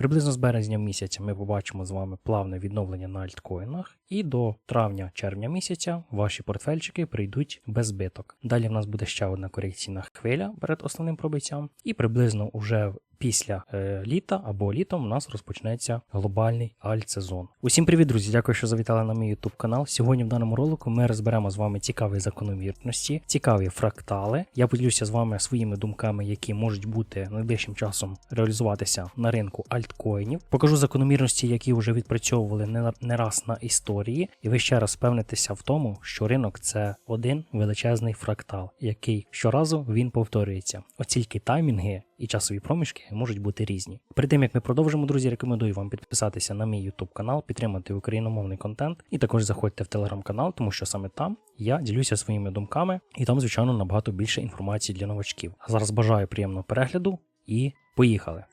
Приблизно з березня місяця ми побачимо з вами плавне відновлення на альткоїнах, і до травня-червня місяця ваші портфельчики прийдуть без збиток. Далі в нас буде ще одна корекційна хвиля перед основним пробиттям, і приблизно уже після е, літа або літом у нас розпочнеться глобальний альт-сезон. Усім привіт, друзі! Дякую, що завітали на мій YouTube канал. Сьогодні в даному ролику ми розберемо з вами цікаві закономірності, цікаві фрактали. Я поділюся з вами своїми думками, які можуть бути найближчим часом реалізуватися на ринку альткоїнів. Покажу закономірності, які вже відпрацьовували не, не раз на історії, і ви ще раз впевнитеся в тому, що ринок це один величезний фрактал, який щоразу він повторюється. Оцільки таймінги і часові проміжки можуть бути різні. Перед тим як ми продовжимо, друзі, рекомендую вам підписатися на мій YouTube канал, підтримати україномовний контент, і також заходьте в телеграм-канал, тому що саме там я ділюся своїми думками, і там, звичайно, набагато більше інформації для новачків. А зараз бажаю приємного перегляду і поїхали!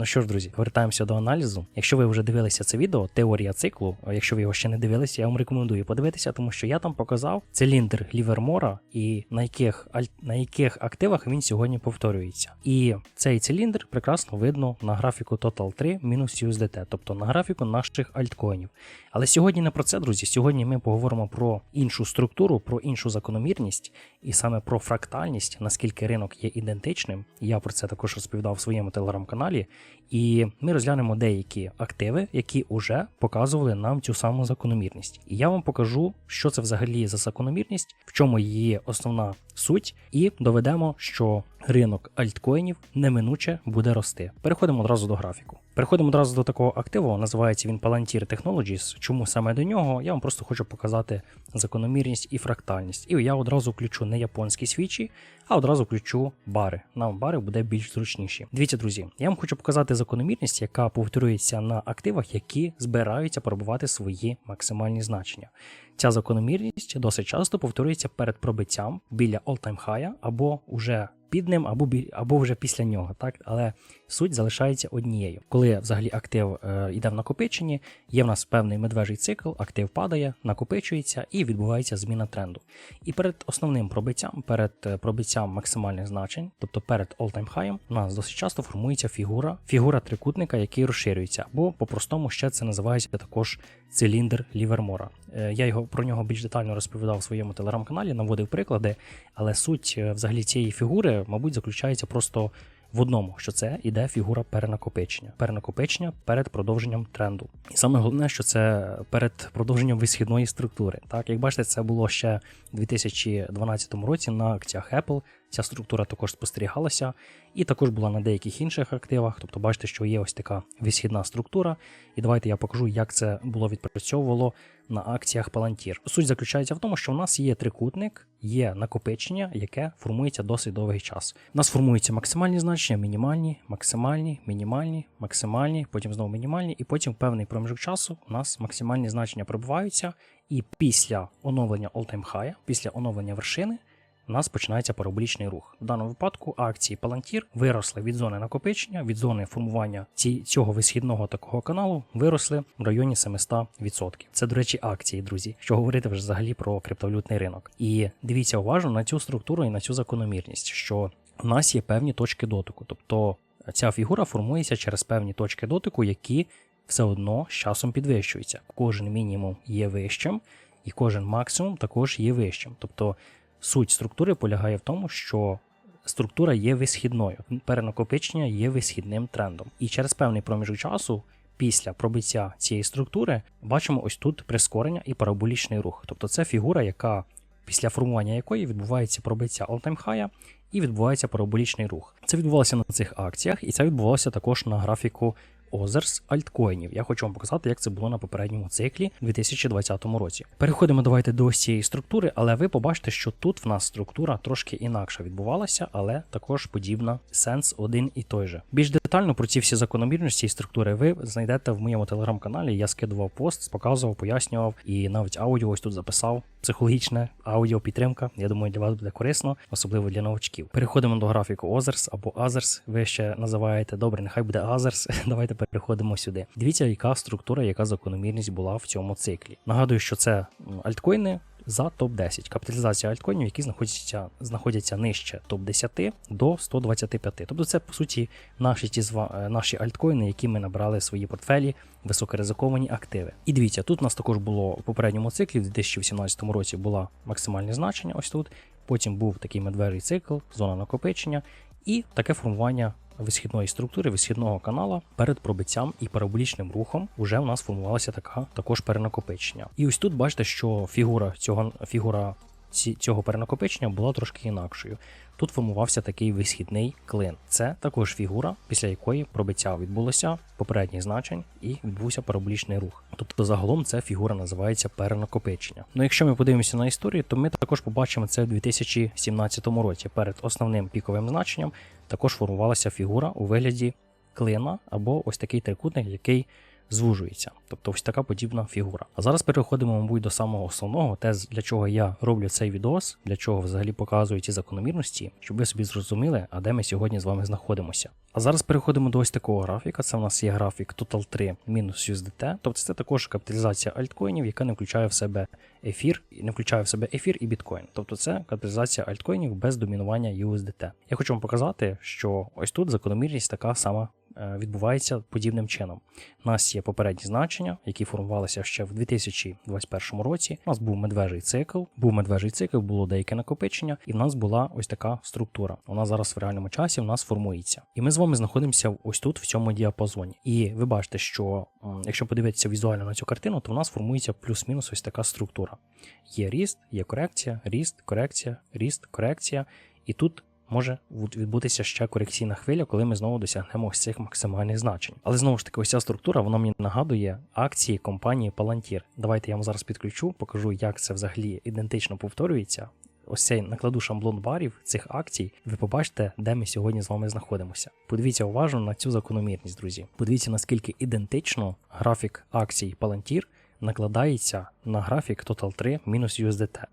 Ну що ж, друзі, повертаємося до аналізу. Якщо ви вже дивилися це відео, теорія циклу, якщо ви його ще не дивилися, я вам рекомендую подивитися, тому що я там показав циліндр Лівермора і на яких на яких активах він сьогодні повторюється. І цей циліндр прекрасно видно на графіку Total 3 мінус USDT, тобто на графіку наших альткоїнів. Але сьогодні не про це, друзі. Сьогодні ми поговоримо про іншу структуру, про іншу закономірність і саме про фрактальність, наскільки ринок є ідентичним. Я про це також розповідав в своєму телеграм-каналі. І ми розглянемо деякі активи, які вже показували нам цю саму закономірність. І я вам покажу, що це взагалі за закономірність, в чому її основна суть, і доведемо, що ринок альткоїнів неминуче буде рости. Переходимо одразу до графіку. Переходимо одразу до такого активу, називається він Palantir Technologies. Чому саме до нього? Я вам просто хочу показати закономірність і фрактальність. І я одразу включу не японські свічі, а одразу включу бари. Нам бари буде більш зручніші. Дивіться, друзі, я вам хочу показати закономірність, яка повторюється на активах, які збираються пробувати свої максимальні значення. Ця закономірність досить часто повторюється перед пробиттям біля all-time high або уже під ним, або або вже після нього, так але суть залишається однією. Коли взагалі актив е, йде в накопиченні, є в нас певний медвежий цикл, актив падає, накопичується і відбувається зміна тренду. І перед основним пробиттям, перед е, пробиттям максимальних значень, тобто перед all-time high, у нас досить часто формується фігура, фігура трикутника, який розширюється, або по-простому ще це називається також циліндр Лівермора. Е, Я його про нього більш детально розповідав у своєму телеграм-каналі, наводив приклади, але суть е, взагалі цієї фігури, мабуть, заключається просто в одному, що це іде фігура перенакопичення. Перенакопичення перед продовженням тренду. І саме головне, що це перед продовженням висхідної структури. Так, як бачите, це було ще у 2012 році на акціях Apple. Ця структура також спостерігалася, і також була на деяких інших активах. Тобто, бачите, що є ось така висхідна структура. І давайте я покажу, як це було відпрацьовувало на акціях Palantir. Суть заключається в тому, що в нас є трикутник, є накопичення, яке формується досить довгий час. У нас формуються максимальні значення, мінімальні, максимальні, мінімальні, максимальні, потім знову мінімальні, і потім певний проміжок часу у нас максимальні значення пробиваються, і після оновлення all-time high, після оновлення вершини. У нас починається параболічний рух. В даному випадку акції Palantir виросли від зони накопичення, від зони формування цього висхідного такого каналу виросли в районі 700%. Це, до речі, акції, друзі, що говорити вже взагалі про криптовалютний ринок. І дивіться уважно на цю структуру і на цю закономірність, що у нас є певні точки дотику. Тобто ця фігура формується через певні точки дотику, які все одно з часом підвищуються. Кожен мінімум є вищим, і кожен максимум також є вищим. Тобто Суть структури полягає в тому, що структура є висхідною, перенакопичення є висхідним трендом. І через певний проміжок часу, після пробиття цієї структури, бачимо ось тут прискорення і параболічний рух. Тобто це фігура, яка після формування якої відбувається пробиття all-time high і відбувається параболічний рух. Це відбувалося на цих акціях, і це відбувалося також на графіку Озерс альткоїнів. Я хочу вам показати, як це було на попередньому циклі у 2020 році. Переходимо давайте до цієї структури, але ви побачите, що тут в нас структура трошки інакша відбувалася, але також подібна сенс один і той же. Більш детально про ці всі закономірності і структури ви знайдете в моєму телеграм-каналі. Я скидував пост, показував, пояснював і навіть аудіо ось тут записав. Психологічне аудіопідтримка. Я думаю, для вас буде корисно, особливо для новачків. Переходимо до графіку Озерс або Азерс. Ви ще називаєте добре, нехай буде Азерс. Давайте переходимо сюди. Дивіться, яка структура, яка закономірність була в цьому циклі. Нагадую, що це альткоїни за топ-10. Капіталізація альткоїнів, які знаходяться, знаходяться нижче топ-10 до 125. Тобто це, по суті, наші, ті е, наші альткоїни, які ми набрали в свої портфелі, високоризиковані активи. І дивіться, тут у нас також було у попередньому циклі, в 2018 році була максимальне значення, ось тут. Потім був такий медвежий цикл, зона накопичення і таке формування висхідної структури, висхідного канала перед пробиттям і параболічним рухом вже у нас формувалася така також перенакопичення. І ось тут бачите, що фігура цього фігура цього перенакопичення була трошки інакшою. Тут формувався такий висхідний клин. Це також фігура, після якої пробиття відбулося попередніх значень і відбувся параболічний рух. Тобто загалом ця фігура називається перенакопичення. Ну якщо ми подивимося на історію, то ми також побачимо це в 2017 році. Перед основним піковим значенням також формувалася фігура у вигляді клина або ось такий трикутник, який звужується. Тобто ось така подібна фігура. А зараз переходимо, мабуть, до самого основного, те, для чого я роблю цей відос, для чого взагалі показую ці закономірності, щоб ви собі зрозуміли, а де ми сьогодні з вами знаходимося. А зараз переходимо до ось такого графіка. Це в нас є графік Total 3 мінус USDT. Тобто це також капіталізація альткоїнів, яка не включає в себе ефір, і не включає в себе ефір і біткоін. Тобто це капіталізація альткоїнів без домінування USDT. Я хочу вам показати, що ось тут закономірність така сама відбувається подібним чином. У нас є попередні значення, які формувалися ще в 2021 році. У нас був медвежий цикл, був медвежий цикл, було деяке накопичення, і в нас була ось така структура. Вона зараз в реальному часі в нас формується. І ми з вами знаходимося ось тут, в цьому діапазоні. І ви бачите, що якщо подивитися візуально на цю картину, то в нас формується плюс-мінус ось така структура. Є ріст, є корекція, ріст, корекція, ріст, корекція. І тут може відбутися ще корекційна хвиля, коли ми знову досягнемо ось цих максимальних значень. Але знову ж таки, ось ця структура вона мені нагадує акції компанії Palantir. Давайте я вам зараз підключу, покажу, як це взагалі ідентично повторюється. Ось цей накладу шаблон барів цих акцій, ви побачите, де ми сьогодні з вами знаходимося. Подивіться уважно на цю закономірність, друзі. Подивіться, наскільки ідентично графік акцій Palantir накладається на графік Total 3 мінус USDT.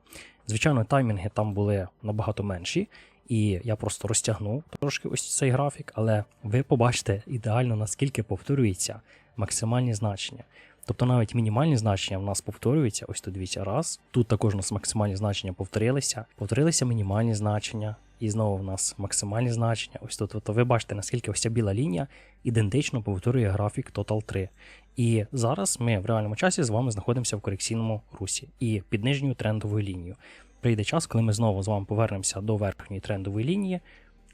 Звичайно, таймінги там були набагато менші, і я просто розтягнув трошки ось цей графік, але ви побачите ідеально, наскільки повторюється максимальні значення. Тобто навіть мінімальні значення в нас повторюються. Ось тут дивіться, раз. Тут також у нас максимальні значення повторилися. Повторилися мінімальні значення, і знову в нас максимальні значення. Ось тут. Тобто ви бачите, наскільки ось ця біла лінія ідентично повторює графік Total 3. І зараз ми в реальному часі з вами знаходимося в корекційному русі і під нижньою трендовою лінією. Прийде час, коли ми знову з вами повернемося до верхньої трендової лінії,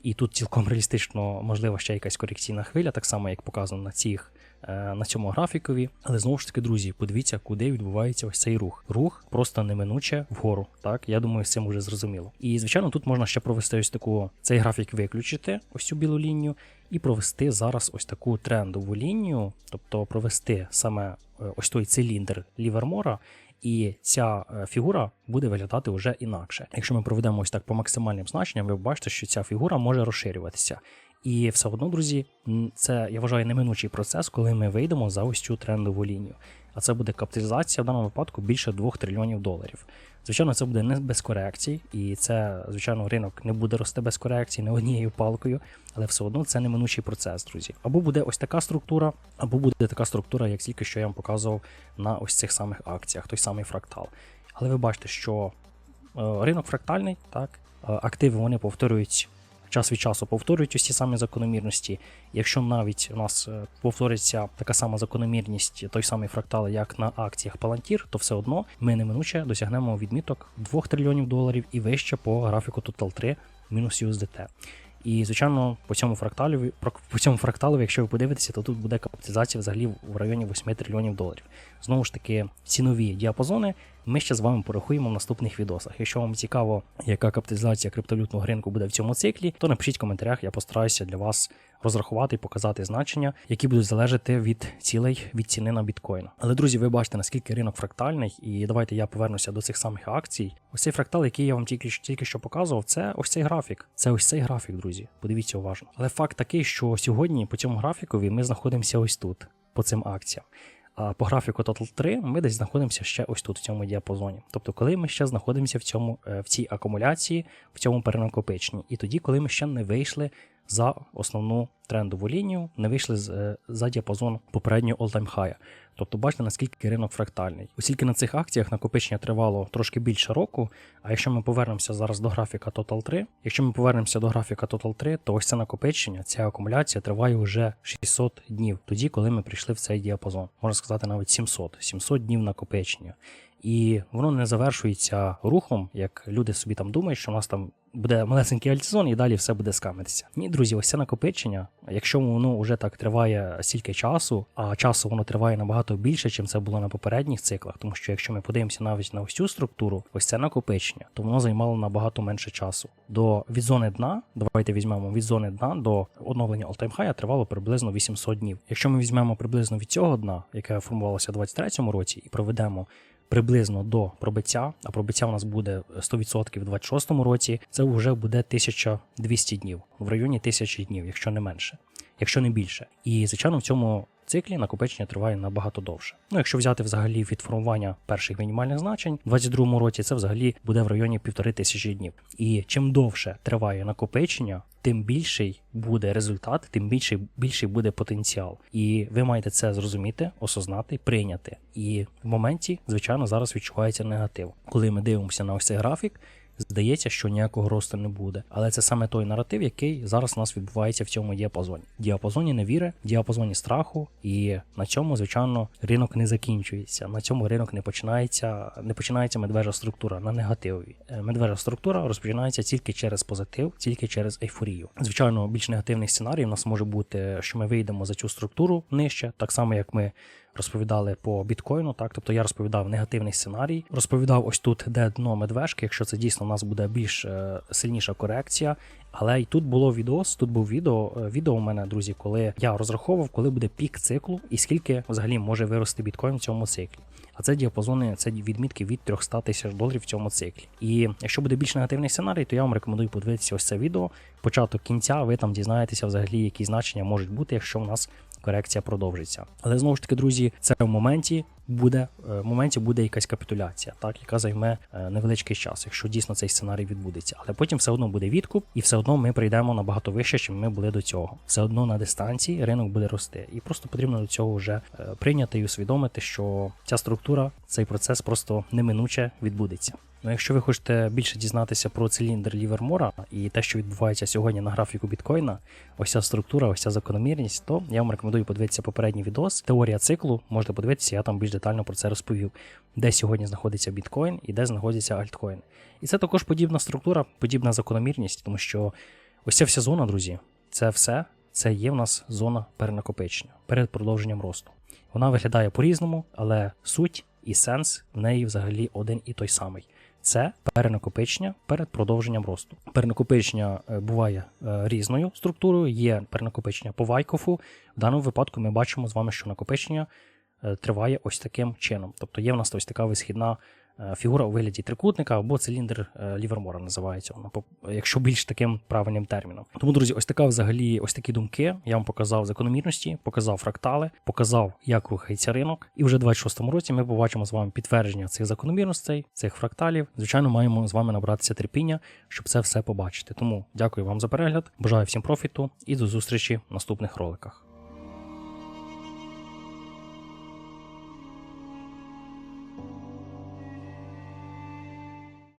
і тут цілком реалістично можлива ще якась корекційна хвиля, так само як показано на цих. е, На цьому графікові, але знову ж таки, друзі, подивіться, куди відбувається ось цей рух. Рух просто неминуче вгору. Так, я думаю, з цим уже зрозуміло. І звичайно, тут можна ще провести ось таку цей графік виключити, ось цю білу лінію, і провести зараз ось таку трендову лінію, тобто провести саме е, ось той циліндр Лівермора, і ця е, фігура буде виглядати вже інакше. Якщо ми проведемо ось так по максимальним значенням, ви бачите, що ця фігура може розширюватися. І все одно, друзі, це я вважаю неминучий процес, коли ми вийдемо за ось цю трендову лінію. А це буде капіталізація в даному випадку більше 2 трильйонів доларів. Звичайно, це буде не без корекцій, і це, звичайно, ринок не буде рости без корекцій, не однією палкою, але все одно це неминучий процес, друзі. Або буде ось така структура, або буде така структура, як тільки що я вам показував на ось цих самих акціях, той самий фрактал. Але ви бачите, що е, ринок фрактальний, так, е, активи вони повторюють. Час від часу повторюють ці самі закономірності. Якщо навіть у нас е, повториться така сама закономірність, той самий фрактал, як на акціях Palantir, то все одно ми неминуче досягнемо відміток 2 трильйонів доларів і вище по графіку Total 3 мінус USDT. І, звичайно, по цьому фракталю, по цьому фракталу, якщо ви подивитеся, то тут буде капіталізація взагалі в районі 8 трильйонів доларів. Знову ж таки, цінові діапазони ми ще з вами порахуємо в наступних відосах. Якщо вам цікаво, яка капіталізація криптовалютного ринку буде в цьому циклі, то напишіть в коментарях, я постараюся для вас розрахувати і показати значення, які будуть залежати від цілей від ціни на біткоін. Але друзі, ви бачите, наскільки ринок фрактальний, і давайте я повернуся до цих самих акцій. Ось цей фрактал, який я вам тільки тільки що показував, це ось цей графік. Це ось цей графік, друзі. Подивіться уважно. Але факт такий, що сьогодні по цьому графікові ми знаходимося ось тут, по цим акціям. По графіку Total 3 ми десь знаходимося ще ось тут, в цьому діапазоні. Тобто, коли ми ще знаходимося в цьому, е, в цій акумуляції, в цьому перенакопиченні. І тоді, коли ми ще не вийшли за основну трендову лінію, не вийшли е, за діапазон попереднього all-time high. Тобто бачите, наскільки ринок фрактальний. Оскільки на цих акціях накопичення тривало трошки більше року. А якщо ми повернемося зараз до графіка Total 3, якщо ми повернемося до графіка Total 3, то ось це накопичення, ця акумуляція триває вже 600 днів, тоді, коли ми прийшли в цей діапазон. Можна сказати, навіть 700, 700 днів накопичення. І воно не завершується рухом, як люди собі там думають, що у нас там буде малесенький альтзон і далі все буде скамитися. Ні, друзі, ось це накопичення. Якщо воно вже так триває стільки часу, а часу воно триває набагато більше, чим це було на попередніх циклах. Тому що якщо ми подивимося навіть на ось цю структуру, ось це накопичення, то воно займало набагато менше часу. До від зони дна, давайте візьмемо від зони дна до оновлення high тривало приблизно 800 днів. Якщо ми візьмемо приблизно від цього дна, яке формувалося у 2023 році, і проведемо приблизно до пробиття, а пробиття у нас буде 100% в 26 році, це вже буде 1200 днів, в районі 1000 днів, якщо не менше, якщо не більше. І звичайно, в цьому циклі накопичення триває набагато довше. Ну, якщо взяти взагалі від формування перших мінімальних значень, в 22 році це взагалі буде в районі півтори тисячі днів. І чим довше триває накопичення, тим більший буде результат, тим більший більший буде потенціал. І ви маєте це зрозуміти, осознати, прийняти. І в моменті, звичайно, зараз відчувається негатив. Коли ми дивимося на ось цей графік. Здається, що ніякого росту не буде, але це саме той наратив, який зараз у нас відбувається в цьому діапазоні. Діапазоні невіри, діапазоні страху, і на цьому, звичайно, ринок не закінчується. На цьому ринок не починається, не починається медвежа структура на негативі. Е, Медвежа структура розпочинається тільки через позитив, тільки через ейфорію. Звичайно, більш негативний сценарій у нас може бути, що ми вийдемо за цю структуру нижче, так само як ми розповідали по біткоїну. Так, тобто я розповідав негативний сценарій, розповідав ось тут, де дно медвежки, якщо це дійсно у нас буде більш е, сильніша корекція. Але й тут було відос, тут був відео. е, Відео у мене, друзі, коли я розраховував, коли буде пік циклу і скільки взагалі може вирости біткоін в цьому циклі. А це діапазони, це відмітки від 300 тисяч доларів в цьому циклі. І якщо буде більш негативний сценарій, то я вам рекомендую подивитися ось це відео. Початок кінця, ви там дізнаєтеся взагалі, які значення можуть бути, якщо в нас корекція продовжиться. Але знову ж таки, друзі, це в моменті буде е, в моменті буде якась капітуляція, так яка займе е, невеличкий час, якщо дійсно цей сценарій відбудеться. Але потім все одно буде відкуп, і все одно ми прийдемо набагато вище, чим ми були до цього. Все одно на дистанції ринок буде рости, і просто потрібно до цього вже е, прийняти і усвідомити, що ця структура, цей процес просто неминуче відбудеться. Ну, якщо ви хочете більше дізнатися про циліндр Лівермора і те, що відбувається сьогодні на графіку біткоїна, ось ця структура, ось ця закономірність, то я вам рекомендую подивитися попередній відос. Теорія циклу, можете подивитися, я там більш детально про це розповів, де сьогодні знаходиться біткоін і де знаходяться альткоїни. І це також подібна структура, подібна закономірність, тому що ось ця вся зона, друзі, це все, це є в нас зона перенакопичення перед продовженням росту. Вона виглядає по-різному, але суть і сенс в неї взагалі один і той самий. Це перенакопичення перед продовженням росту. Перенакопичення е, буває е, різною структурою. Є перенакопичення по Вайкофу. В даному випадку ми бачимо з вами, що накопичення триває ось таким чином. Тобто є в нас ось така висхідна е, фігура у вигляді трикутника або циліндр е, Лівермора називається якщо більш таким правильним терміном. Тому, друзі, ось така взагалі, ось такі думки. Я вам показав закономірності, показав фрактали, показав, як рухається ринок. І вже в 26-му році ми побачимо з вами підтвердження цих закономірностей, цих фракталів. Звичайно, маємо з вами набратися терпіння, щоб це все побачити. Тому дякую вам за перегляд. Бажаю всім профіту і до зустрічі в наступних роликах.